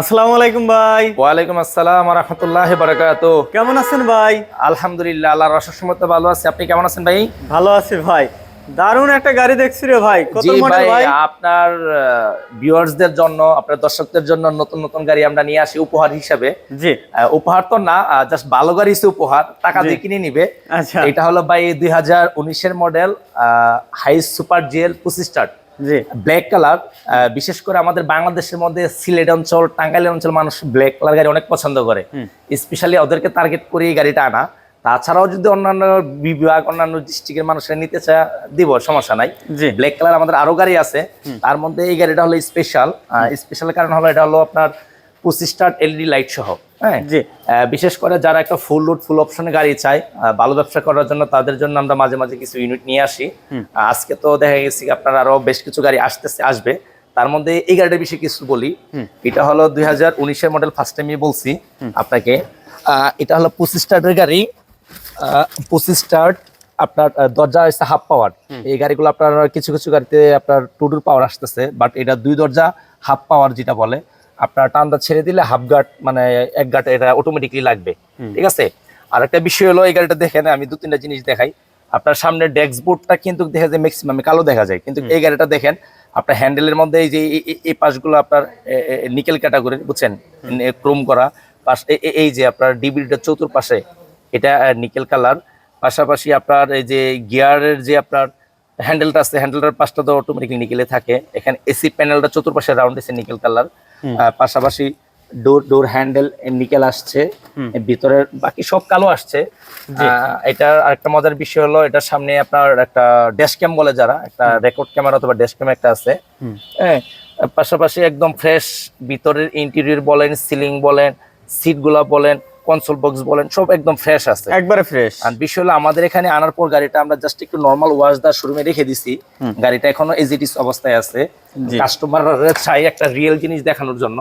আসসালামু আলাইকুম ভাই। ওয়ালাইকুম আসসালাম রহমতুল্লাহ বারাকাত কেমন আছেন ভাই? আলহামদুলিল্লাহ আল্লাহর অশেষ মতো ভালো আছে। আপনি কেমন আছেন ভাই? ভালো আছি ভাই। দারুণ একটা গাড়ি দেখছি রে ভাই। কত মডেল ভাই আপনার ভিউয়ার্সদের জন্য আপনার দর্শকদের জন্য নতুন নতুন গাড়ি আমরা নিয়ে আসি উপহার হিসাবে। জি। উপহার তো না জাস্ট ভালো গাড়ি হিসেবে উপহার টাকা দিয়ে কিনে নিবে। আচ্ছা। এটা হলো ভাই দুই হাজার উনিশের মডেল হাই সুপার জিএল পঁচিশ স্টার্ট জি ব্ল্যাক কালার বিশেষ করে আমাদের বাংলাদেশের মধ্যে সিলেট অঞ্চল টাঙ্গাইল অঞ্চল মানুষ ব্ল্যাক কালার গাড়ি অনেক পছন্দ করে। স্পেশালি ওদেরকে টার্গেট করে এই গাড়িটা আনা। তাছাড়াও যদি অন্যান্য বিভাগ অন্যান্য ডিস্ট্রিক্টের মানুষেরা নিতে চা দিব সমস্যা নাই। ব্ল্যাক কালার আমাদের আরও গাড়ি আছে। তার মধ্যে এই গাড়িটা হলো স্পেশাল স্পেশাল কারণ হলো এটা হলো আপনার পঁচিশ স্টার এলইডি লাইট সহ। হ্যাঁ? জি। বিশেষ করে যারা একটা ফুল লোড ফুল অপশনে গাড়ি চায় ভালো ব্যবসা করার জন্য তাদের জন্য আমরা মাঝে মাঝে কিছু ইউনিট নিয়ে আসি। আজকে তো দেখা গেছে আপনার আরও বেশ কিছু গাড়ি আসতেছে আসবে। তার মধ্যে এই গাড়িটার বিষয়ে কিছু বলি। এটা হলো দুই হাজার উনিশের মডেল ফার্স্ট টাইমই বলছি আপনাকে। এটা হলো পঁচিশ স্টার্টের গাড়ি। পঁচিশ স্টার্ট আপনার দরজা হচ্ছে হাফ পাওয়ার এই গাড়িগুলো আপনার কিছু কিছু গাড়িতে আপনার টুডুর পাওয়ার আসতেছে বাট এটা দুই দরজা হাফ পাওয়ার যেটা বলে। আপনার টান্দা ছেড়ে দিলে হাফ গার্ড মানে এক গার্ড এটা অটোমেটিকলি লাগবে। ঠিক আছে? আর একটা বিষয় হলো এই গাড়িটা দেখেন আমি দু তিনটা জিনিস দেখাই। আপনার সামনে ডেস্ক বোর্ডটা কিন্তু দেখা যায় ম্যাক্সিমাম কালো দেখা যায়। কিন্তু এই গাড়িটা দেখেন আপনার হ্যান্ডেলের মধ্যে এই যে এই- পাশগুলো আপনার নিকেল ক্যাটাগরি বুঝছেন? ক্রোম করা। পাশ এই যে আপনার ডিবিটা চতুর্পাশে এটা নিকেল কালার পাশাপাশি আপনার এই যে গিয়ারের যে আপনার হ্যান্ডেলটা আছে হ্যান্ডেলটার পাশটা তো অটোমেটিকলি নিকেলে থাকে। এখানে এসি প্যানেলটা চতুর্পাশে রাউন্ড এসে নিকেল কালার পাশাপাশি ডোর ডোর হ্যান্ডেল নিকেল আসছে। ভিতরের বাকি সব কালো আসছে। এটা এটার আরেকটা মজার বিষয় হলো এটার সামনে আপনার একটা ড্যাশ ক্যাম বলে যারা একটা রেকর্ড ক্যামেরা অথবা ড্যাশ ক্যাম একটা আছে। হ্যাঁ পাশাপাশি একদম ফ্রেশ ভিতরের ইন্টেরিয়র বলেন সিলিং বলেন সিটগুলা বলেন কনসোল বক্স বলেন সব একদম ফ্রেশ আছে। একবারে ফ্রেশ আর বিষয় হলো আমাদের এখানে আনার পর গাড়িটা আমরা জাস্ট একটু নর্মাল ওয়াশ দা শোরুমে রেখে দিছি। গাড়িটা এখনও এজিটিস অবস্থায় আছে। জি। কাস্টমার চাই একটা রিয়েল জিনিস দেখানোর জন্য।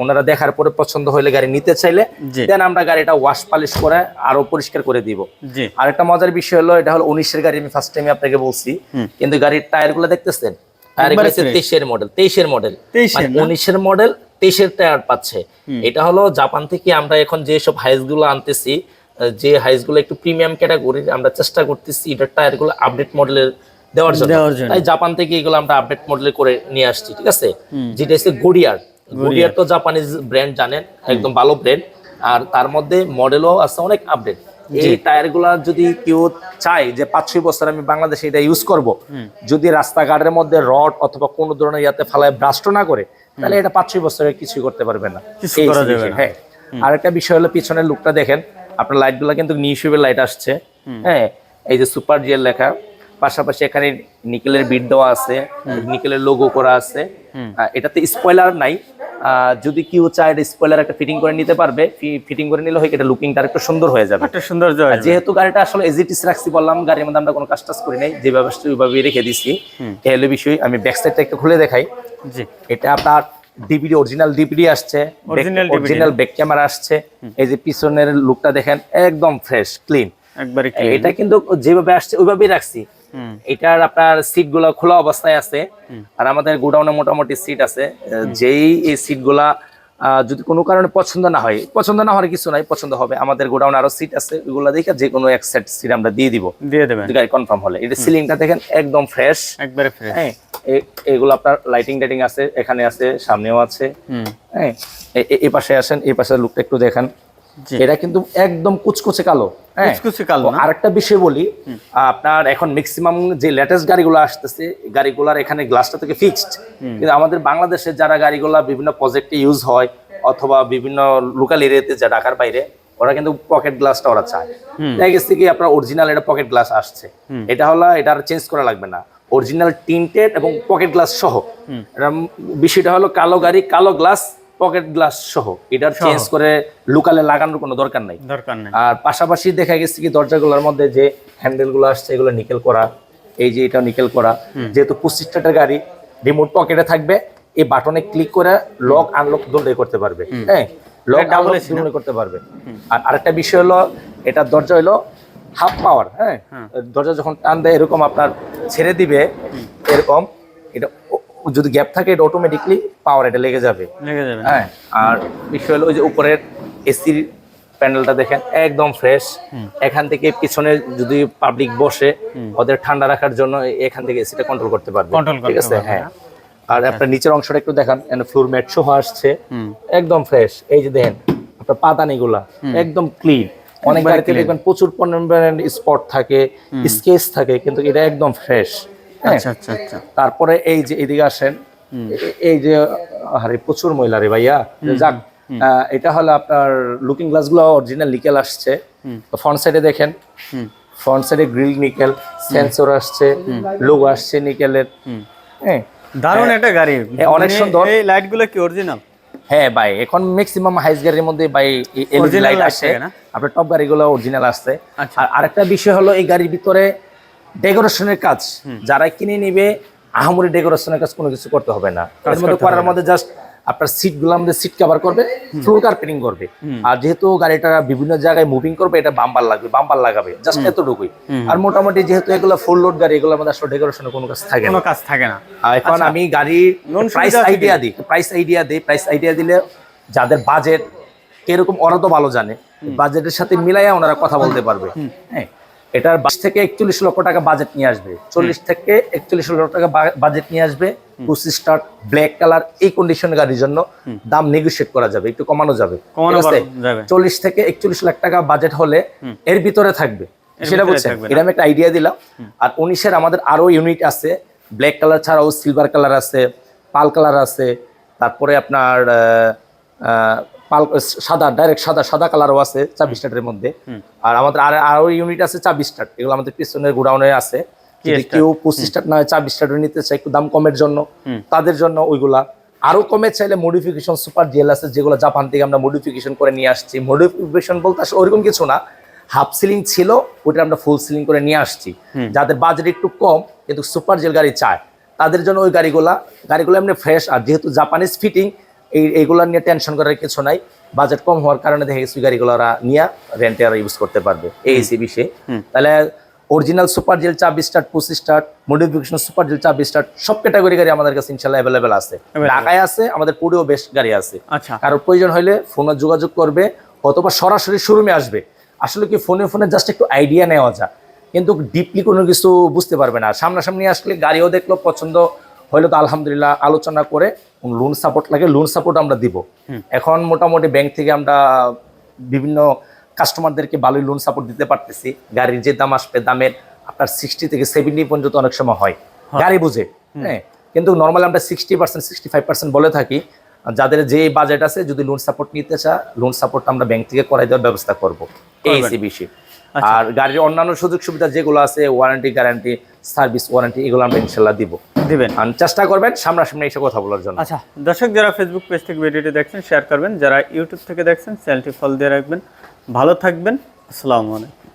ওনারা দেখার পরে পছন্দ হলে গাড়ি নিতে চাইলে দেন আমরা গাড়িটা ওয়াশ পালিশ করে আরও পরিষ্কার করে দিব। জি। আরেকটা মজার বিষয় হলো এটা হলো উনিশের গাড়ি আমি ফার্স্ট টাইমে আপনাকে বলছি। কিন্তু গাড়ির টায়ারগুলো দেখতেছেন? টায়ার। তেইশের মডেল তেইশের মডেল 23 উনিশের মডেল তেইশের টায়ার পাচ্ছে। এটা হলো জাপান থেকে আমরা এখন যে সব হাইসগুলো আনতেছি যে হাইসগুলো একটু প্রিমিয়াম ক্যাটাগরির আমরা চেষ্টা করতেছি এটার টায়ারগুলো আপডেট মডেলের দেওয়ার জন্য। তাই জাপান থেকে এগুলো আমরা আপডেট মডেলে করে নিয়ে আসছি ঠিক আছে? যেটা হচ্ছে গড়িয়ার গড়িয়ার তো জাপানিজ ব্র্যান্ড জানেন একদম ভালো ব্র্যান্ড আর তার মধ্যে মডেলও আছে অনেক আপডেট এই টায়ারগুলা যদি কেউ চায় যে পাঁচ ছয় বছর আমি বাংলাদেশে এটা ইউজ করব যদি রাস্তাঘাটের মধ্যে রড অথবা কোনো ধরনের ইয়াতে ফালায় ব্রাস্ট না করে তাহলে এটা পাঁচ ছয় বছরে কিছুই করতে পারবে না। কিছু। হ্যাঁ। আর একটা বিষয় হলো পিছনের লুকটা দেখেন। আপনার লাইটগুলা কিন্তু নিউশিপের লাইট আসছে। হ্যাঁ এই যে সুপার জিয়ার লেখা। পাশাপাশি এখানে নিকেলের বিট দেওয়া আছে নিকেলের লোগো করা আছে। এটাতে স্পয়লার নাই। যদি কেউ চায় এটা স্পয়লার একটা ফিটিং করে নিতে পারবে ফিটিং করে নিলে হয় এটা লুকিংটা একটু সুন্দর হয়ে যাবে। একটা সুন্দর যেহেতু গাড়িটা আসলে এজিটিস রাখছি বললাম গাড়ির মধ্যে আমরা কোনো কাজ টাজ করি নাই যেভাবে আসছে ওইভাবেই রেখে দিছি। এই হলো বিষয় আমি ব্যাক সাইডটা একটু খুলে দেখাই। জি। এটা আপনার ডিভিডি অরিজিনাল ডিভিডি আসছে অরিজিনাল ব্যাক ক্যামেরা আসছে। এই যে পিছনের লুকটা দেখেন একদম ফ্রেশ ক্লিন একবারে এটা কিন্তু যেভাবে আসছে ওইভাবেই রাখছি। এটার আপনার সিটগুলা খোলা অবস্থায় আছে। আর আমাদের গোডাউনে মোটামুটি সিট আছে। যেই এই সিটগুলা যদি কোনো কারণে পছন্দ না হয় পছন্দ না হওয়ার কিছু নাই পছন্দ হবে। আমাদের গোডাউনে আরও সিট আছে ওইগুলো দেখে যে কোনো এক সেট সিট আমরা দিয়ে দিব। দিয়ে দেবেন। যদি গাড়ি কনফার্ম হলে। এটা সিলিংটা দেখেন একদম ফ্রেশ একবারে ফ্রেশ হ্যাঁ এগুলো আপনার লাইটিং টাইটিং আছে এখানে আছে সামনেও আছে। হ্যাঁ এই পাশে আসেন এই পাশে লুকটা একটু দেখান। এটা কিন্তু একদম কুচকুচে কালো হ্যাঁ। কুচকুচে কালো? আরেকটা বিষয় বলি আপনার এখন ম্যাক্সিমাম যে লেটেস্ট গাড়িগুলো আসতেছে গাড়িগুলার এখানে গ্লাসটা থেকে ফিক্সড কিন্তু আমাদের বাংলাদেশে যারা গাড়িগুলা বিভিন্ন প্রজেক্টে ইউজ হয় অথবা বিভিন্ন লোকাল এরিয়াতে যা ঢাকার বাইরে ওরা কিন্তু পকেট গ্লাসটা ওরা চায়। দেখা গেছে কি আপনার অরিজিনাল এটা পকেট গ্লাস আসছে। এটা হলো এটা আর চেঞ্জ করা লাগবে না। অরিজিনাল টিন্টেড এবং পকেট গ্লাস সহ। বিষয়টা হলো কালো গাড়ি কালো গ্লাস পকেট গ্লাস সহ এটার চেঞ্জ করে লোকালে লাগানোর কোনো দরকার নাই। দরকার নেই। আর পাশাপাশি দেখা গেছে কি দরজাগুলোর মধ্যে যে হ্যান্ডেলগুলো আসছে এগুলো নিকেল করা এই যে এটা নিকেল করা যেহেতু পঁচিশটা গাড়ি রিমোট পকেটে থাকবে এই বাটনে ক্লিক করে লক আনলক দুটোই করতে পারবে। হ্যাঁ লক এটা আনলক দুটোই করতে পারবে। আর আরেকটা বিষয় হলো এটার দরজা হলো হাফ পাওয়ার হ্যাঁ। দরজা যখন টান দেয় এরকম আপনার ছেড়ে দিবে এরকম এটা যদি গ্যাপ থাকে এটা অটোমেটিকলি পাওয়ার এটা লেগে যাবে। লেগে যাবে। হ্যাঁ আর বিষয় হলো ওই যে উপরের এসির প্যান্ডেলটা দেখেন একদম ফ্রেশ এখান থেকে পিছনে যদি পাবলিক বসে ওদের ঠান্ডা রাখার জন্য এখান থেকে এসিটা কন্ট্রোল করতে পারবে। ঠিক আছে? হ্যাঁ। আর আপনার নিচের অংশটা একটু দেখান ফ্লোর ম্যাট সহ আসছে। একদম ফ্রেশ এই যে দেখেন আপনার পাতানিগুলা একদম ক্লিন অনেক দেখবেন প্রচুর স্পট থাকে স্কেচ থাকে কিন্তু এটা একদম ফ্রেশ হ্যাঁ আচ্ছা আচ্ছা আচ্ছা। তারপরে এই যে এদিকে আসেন এই যে আরে প্রচুর ময়লা রে ভাইয়া। যাক এটা হলো আপনার লুকিং গ্লাসগুলো অরিজিনাল নিকেল আসছে ফ্রন্ট সাইডে দেখেন। ফ্রন্ট সাইডে গ্রিল নিকেল সেন্সর আসছে লোগো আসছে নিকেলের হ্যাঁ। দারুণ একটা গাড়ি। হ্যাঁ, অনেক মানে সুন্দর। এই লাইটগুলো কি অরিজিনাল হ্যাঁ ভাই এখন ম্যাক্সিমাম হাইস গাড়ির মধ্যে ভাই Original লাইট আসে না? আপনার টপ গাড়িগুলো অরিজিনাল আসছে। আর আরেকটা বিষয় হলো এই গাড়ির ভিতরে ডেকোরেশনের কাজ যারা কিনে নিবে আহামরি ডেকোরেশনের কাজ কোনো কিছু করতে হবে না। এর মধ্যে করার মধ্যে জাস্ট আপনার সিটগুলো আমাদের সিট কভার করবে ফ্লোর কার্পেটিং করবে। আর যেহেতু গাড়িটা বিভিন্ন জায়গায় মুভিং করবে এটা বাম্পার লাগবে বাম্পার লাগাবে জাস্ট এতটুকুই। আর মোটামুটি যেহেতু এগুলো ফুল লোড গাড়ি এগুলোর আমাদের আসলে ডেকোরেশনের কোনো কাজ থাকে না। কাজ থাকে না। এখন আমি গাড়ির প্রাইস আইডিয়া দিই প্রাইস আইডিয়া দিই প্রাইস আইডিয়া দিলে যাদের বাজেট কীরকম ওরা তো ভালো জানে বাজেটের সাথে মিলাইয়া ওনারা কথা বলতে পারবে। হ্যাঁ। এটার বাস থেকে একচল্লিশ লক্ষ টাকা বাজেট নিয়ে আসবে। চল্লিশ থেকে একচল্লিশ লক্ষ টাকা বাজেট নিয়ে আসবে। পঁচিশ স্টার ব্ল্যাক কালার এই কন্ডিশন গাড়ির জন্য দাম নেগোশিয়েট করা যাবে একটু কমানো যাবে। চল্লিশ থেকে একচল্লিশ লাখ টাকা বাজেট হলে এর ভিতরে থাকবে সেটা বলছেন এটা আমি একটা আইডিয়া দিলাম। আর উনিশের আমাদের আরও ইউনিট আছে ব্ল্যাক কালার ছাড়াও সিলভার কালার আছে পাল কালার আছে তারপরে আপনার পাল সাদা ডাইরেক্ট সাদা সাদা কালারও আছে চাবিশ স্টার্টের মধ্যে। আর আমাদের আর আরও ইউনিট আছে চাবিশ স্টার্ট এগুলো আমাদের পিছনের গোডাউনে আছে। যদি কেউ পঁচিশ স্টার্ট না চাবিশ স্টার্ট নিতে চায় একটু দাম কমের জন্য তাদের জন্য ওইগুলা। আরও কমে চাইলে মডিফিকেশন সুপার জেল আছে যেগুলো জাপান থেকে আমরা মডিফিকেশন করে নিয়ে আসছি। মডিফিকেশন বলতে আসলে ওইরকম কিছু না। হাফ সিলিং ছিল ওইটা আমরা ফুল সিলিং করে নিয়ে আসছি। যাদের বাজেট একটু কম কিন্তু সুপার জেল গাড়ি চায়। তাদের জন্য ওই গাড়িগুলা গাড়িগুলো এমনি ফ্রেশ আর যেহেতু জাপানিজ ফিটিং এই এইগুলো নিয়ে টেনশন করার কিছু নাই। বাজেট কম হওয়ার কারণে দেখে গেছি গাড়িগুলো নিয়ে রেন্টে আর ইউজ করতে পারবে। এই এসি বিষয়ে তাহলে অরিজিনাল সুপার জেল চাবি স্টার্ট পঁচিশ স্টার্ট মডিফিকেশন সুপার জেল চাবি স্টার্ট সব ক্যাটাগরি গাড়ি আমাদের কাছে ইনশাল্লাহ অ্যাভেলেবেল আছে। ঢাকায় আছে আমাদের পুরেও বেশ গাড়ি আছে। আচ্ছা। কারোর প্রয়োজন হলে ফোনে যোগাযোগ করবে অথবা সরাসরি শোরুমে আসবে। আসলে কি ফোনে ফোনে জাস্ট একটু আইডিয়া নেওয়া যায়। কিন্তু ডিপলি কোনো কিছু বুঝতে পারবে না। সামনাসামনি আসলে গাড়িও দেখল পছন্দ হইলে তো আলহামদুলিল্লাহ আলোচনা করে লোন সাপোর্ট লাগে লোন সাপোর্ট আমরা দিব। এখন মোটামুটি ব্যাংক থেকে আমরা বিভিন্ন কাস্টমারদেরকে ভালোই লোন সাপোর্ট দিতে পারতেছি। গাড়ির যে দাম আসবে দামের আপনার সিক্সটি থেকে সেভেন্টি পর্যন্ত অনেক সময় হয়। গাড়ি বুঝে হ্যাঁ। কিন্তু নর্মালি আমরা sixty percent sixty five percent বলে থাকি। যাদের যে বাজেট আছে যদি লোন সাপোর্ট নিতে চায় লোন সাপোর্ট আমরা ব্যাংক থেকে করাই দেওয়ার ব্যবস্থা করব। এই। বিষয় আর গাড়ির অন্যান্য সুযোগ সুবিধা যেগুলো আছে ওয়ারেন্টি গ্যারান্টি সার্ভিস ওয়ারেন্টি এগুলো আমরা ইনশাল্লাহ দিব। দিবেন। আর চেষ্টা করবেন সামনাসামনি এসে কথা বলার জন্য। আচ্ছা দর্শক যারা ফেসবুক পেজ থেকে ভিডিওটি দেখছেন শেয়ার করবেন। যারা ইউটিউব থেকে দেখছেন চ্যানেলটি ফলো দিয়ে রাখবেন। ভালো থাকবেন। আসসালামু আলাইকুম।